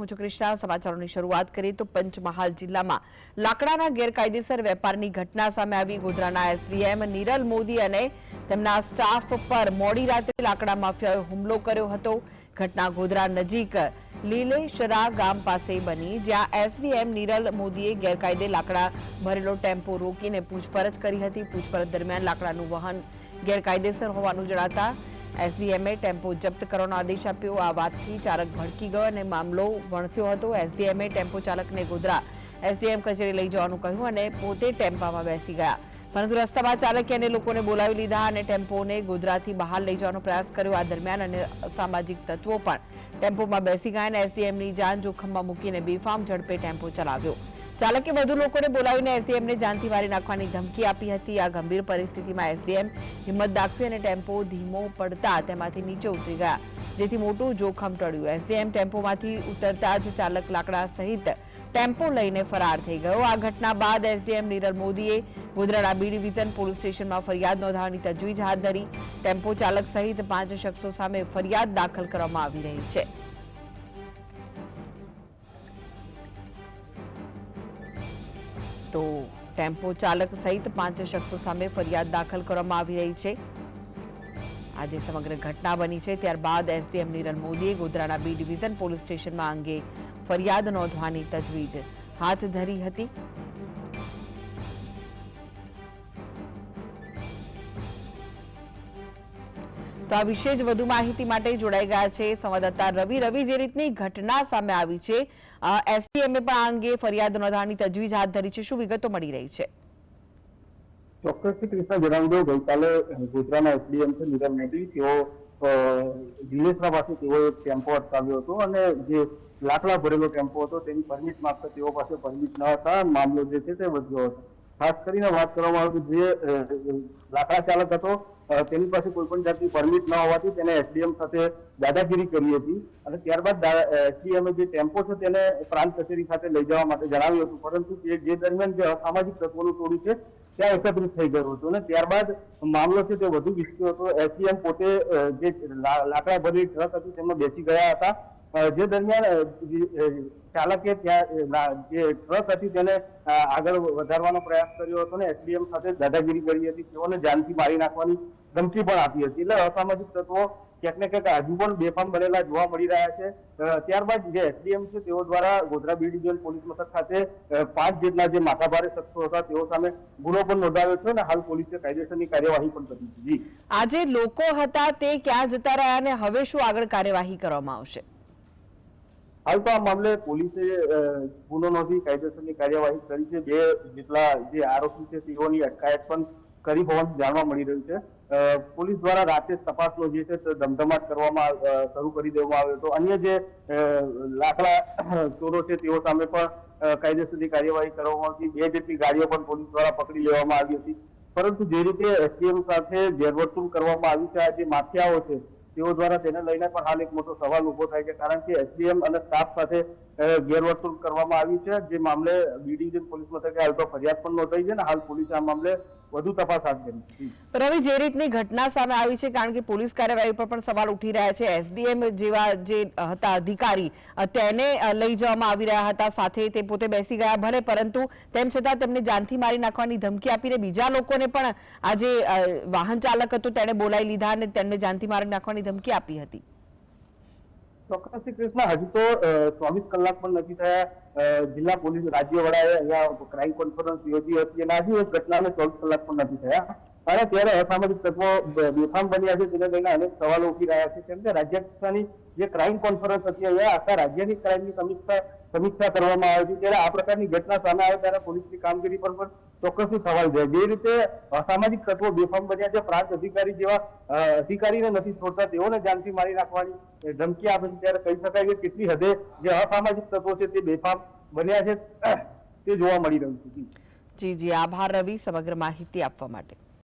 હું છું કૃષ્ણા સમાચારોની શરૂઆત કરીએ તો પંચમહાલ જિલ્લામાં લાકડાના ગેરકાયદેસર વેપારની ઘટના સામે આવી. ગોધરાના એસડીએમ નીરલ મોદી અને તેમના સ્ટાફ પર મોડી રાત્રે લાકડા માફિયાએ હુમલો કર્યો હતો. ઘટના ગોધરા નજીક લીલેશરા ગામ પાસે બની, જ્યાં એસડીએમ નીરલ મોદીએ ગેરકાયદે લાકડા ભરેલો ટેમ્પો રોકીને પૂછપરછ કરી હતી. પૂછપરછ દરમિયાન લાકડાનું વહન ગેરકાયદેસર હોવાનું જણાતા એસડીએમએ ટેમ્પો જપ્ત કરવાનો આદેશ આપ્યો. આ વાતથી ચાલક ભડકી ગયો અને મામલો વણસ્યો હતો. એસડીએમએ ટેમ્પો ચાલકને ગોધરા એસડીએમ કચેરી લઈ જવાનું કહ્યું અને પોતે ટેમ્પામાં બેસી ગયા. પરંતુ રસ્તામાં ચાલકે અને લોકોને બોલાવી લીધા અને ટેમ્પોને ગોધરાથી બહાર લઈ જવાનો પ્રયાસ કર્યો. આ દરમિયાન અને સામાજિક તત્વો પણ ટેમ્પોમાં બેસી ગયા અને એસડીએમની જાન જોખમમાં મૂકીને બેફામ ઝડપે ટેમ્પો ચલાવ્યો. ચાલકે વધુ લોકોને બોલાવીને એસડીએમને જાનથી મારી નાખવાની ધમકી આપી હતી. આ ગંભીર પરિસ્થિતિમાં એસડીએમ હિંમત દાખવી અને ટેમ્પો ધીમો પડતા તેમાંથી નીચે ઉતરી ગયા, જેથી મોટું જોખમ ટળ્યું. એસડીએમ ટેમ્પોમાંથી ઉતરતા જ ચાલક લાકડા સહિત ટેમ્પો લઈને ફરાર થઈ ગયો. આ ઘટના બાદ એસડીએમ નીરલ મોદીએ ગોધરાના બી ડિવિઝન પોલીસ સ્ટેશનમાં ફરિયાદ નોંધાવવાની તજવીજ હાથ ધરી. ટેમ્પો ચાલક સહિત પાંચ શખ્સો સામે ફરિયાદ દાખલ કરવામાં આવી રહી છે. તો ટેમ્પો ચાલક સહિત પાંચ શખ્સો સામે ફરિયાદ દાખલ કરવામાં આવી રહી છે. આજે સમગ્ર ઘટના બની છે. ત્યારબાદ એસડીએમ નીરલ મોદીએ ગોધરાના બી ડિવિઝન પોલીસ સ્ટેશનમાં અંગે ફરિયાદ નોંધવાની તજવીજ હાથ ધરી હતી. તો આ વિશે જ વધુ માહિતી માટે જોડાઈ ગયા છે સંવાદદાતા રવિ. રવિ જે રીતની ઘટના સામે આવી છે એસડીએમએ પણ આ અંગે ફરિયાદ નોંધવાની તજવીજ હાથ ધરી છે. શું વિગતો મળી રહી છે? ચોક્કસથી કૃષ્ણ જણાવી દઉં ગઈકાલે ગોધરાના એસડીએમ છે નીરવ મોદી. તેઓ અ, પાસે તેઓ એક ટેમ્પો અટકાવ્યો હતો અને જે લાકડા ભરેલો ટેમ્પો હતો તેની પરમિટ માંગતા તેઓ પાસે પરમિટ ન હતા. મામલો જે છે તે વધ્યો હતો. ખાસ કરીને વાત કરવામાં આવે જે લાકડા ચાલક હતો તેની પાસે કોઈ પણ જાતની પરમિટ ન હોવાથી તેને એસડીએમ સાથે દાદાગીરી કરી હતી. અને ત્યારબાદ એસડીએમે જે ટેમ્પો છે તેને પ્રાંત કચેરી ખાતે લઈ જવા માટે જણાવ્યું હતું. પરંતુ તે જે દરમિયાન જે અસામાજિક તત્વોનું ટોળું છે, ત્યાં એકત્રિત થઈ ગયું હતું. અને ત્યારબાદ મામલો છે તે વધુ વિસ્તર્યો હતો. એસડીએમ પોતે જે લાકડા ભરેલી ટ્રક હતી, તેમાં બેસી ગયા હતા. જે દરમિયાન ચાલકે ત્યાં જે ટ્રક હતી તેને આગળ વધારવાનો પ્રયાસ કર્યો હતો ને, એસડીએમ સાથે દાદાગીરી કરી હતી, તેઓને જાનથી મારી નાખવાની ધમકી પણ આપી હતી. એટલે અસામાજિક તત્વો ક્યાંક ને ક્યાંક હજુ પણ બેફામ બનેલા જોવા મળી રહ્યા છે. ત્યારબાદ જે એસડીએમ છે, તેઓ દ્વારા ગોધરા બી ડિવિઝન પોલીસ મથક ખાતે પાંચ જેટલા જે માથાભારે શખ્સો હતા, તેઓ સામે ગુનો પણ નોંધાવ્યો છે અને હાલ પોલીસે કાયદેસરની કાર્યવાહી પણ કરી છે આજે લોકો હતા, તે ક્યાં જતા રહ્યા અને હવે શું આગળ કાર્યવાહી કરવામાં આવશે? હાલ તો આ મામલે પોલીસે ગુનો નોંધી કાયદેસરની કાર્યવાહી કરી છે. બે જેટલા જે આરોપી છે તેઓની અટકાયત પણ કરી હોવાનું જાણવા મળી રહ્યું છે. પોલીસ દ્વારા રાતે તપાસનો જે છે તે ધમધમાટ કરવામાં શરૂ કરી દેવામાં આવ્યો હતો. અન્ય જે લાકડા ચોરો છે તેઓ સામે પણ કાયદેસરની કાર્યવાહી કરવામાં આવી બે જેટલી ગાડીઓ પણ પોલીસ દ્વારા પકડી લેવામાં આવી હતી. પરંતુ જે રીતે એસટીએમ સાથે ગેરવર્તુળ કરવામાં આવી છે, આ જે માફિયાઓ છે તેઓ દ્વારા તેને લઈને પણ હાલ એક મોટો સવાલ ઊભો થાય છે. કારણ કે એસડીએમ અને સ્ટાફ સાથે ગેરવર્તણૂક કરવામાં આવી છે. જે મામલે બીડી પોલીસ મથકે હાલ તો ફરિયાદ પણ નોંધાઈ છે ને હાલ પોલીસે આ મામલે વધુ તપાસ હાથ ધરી રવિ, જે રીતની ઘટના સામે આવી છે, કારણ કે પોલીસ કાર્યવાહી પર પણ સવાલ ઉઠી રહ્યા છે. એસડીએમ જેવા જે હતા અધિકારી તેને લઈ જવામાં આવી રહ્યા હતા. સાથે તે પોતે બેસી ગયા ભલે, પરંતુ તેમ છતાં તેમને જાનથી મારી નાખવાની ધમકી આપીને બીજા લોકોને પણ આ જે વાહન ચાલક હતો તેને બોલાવી લીધા અને તેમને જાનથી મારી નાખવાની ધમકી આપી હતી. ચોક્કસથી કૃષ્ણ. હજુ તો ચોવીસ કલાક પણ નથી થયા. જિલ્લા પોલીસ રાજ્ય વડાએ અહીંયા ક્રાઇમ કોન્ફરન્સ યોજી હતી અને હજુ એક ઘટનાને ચોવીસ કલાક પણ નથી થયા. અને ત્યારે અસામાજિક તત્વો બેફામ બન્યા છે. તેને લઈને અનેક સવાલો ઉઠી રહ્યા છે. કેમ કે રાજ્ય કક્ષાની જે ક્રાઇમ કોન્ફરન્સ હતી, અહીંયા આખા રાજ્યની ક્રાઇમની સમીક્ષા સમીક્ષા કરવામાં આવી હતી. ત્યારે આ પ્રકારની ઘટના સામે આવે ત્યારે પોલીસની કામગીરી પર પણ ચોક્કસથી સવાલ છે. જે રીતે અસામાજિક તત્વો બેફામ બન્યા છે, પ્રાંત અધિકારી જેવા અધિકારીને નથી છોડતા, તેઓને જાનથી મારી નાખવાની ધમકી આપે છે. ત્યારે કહી શકાય કે કેટલી હદે જે અસામાજિક તત્વો છે તે બેફામ બન્યા છે, તે જોવા મળી રહ્યું છે. જી જી. આભાર રવિ સમગ્ર માહિતી આપવા માટે.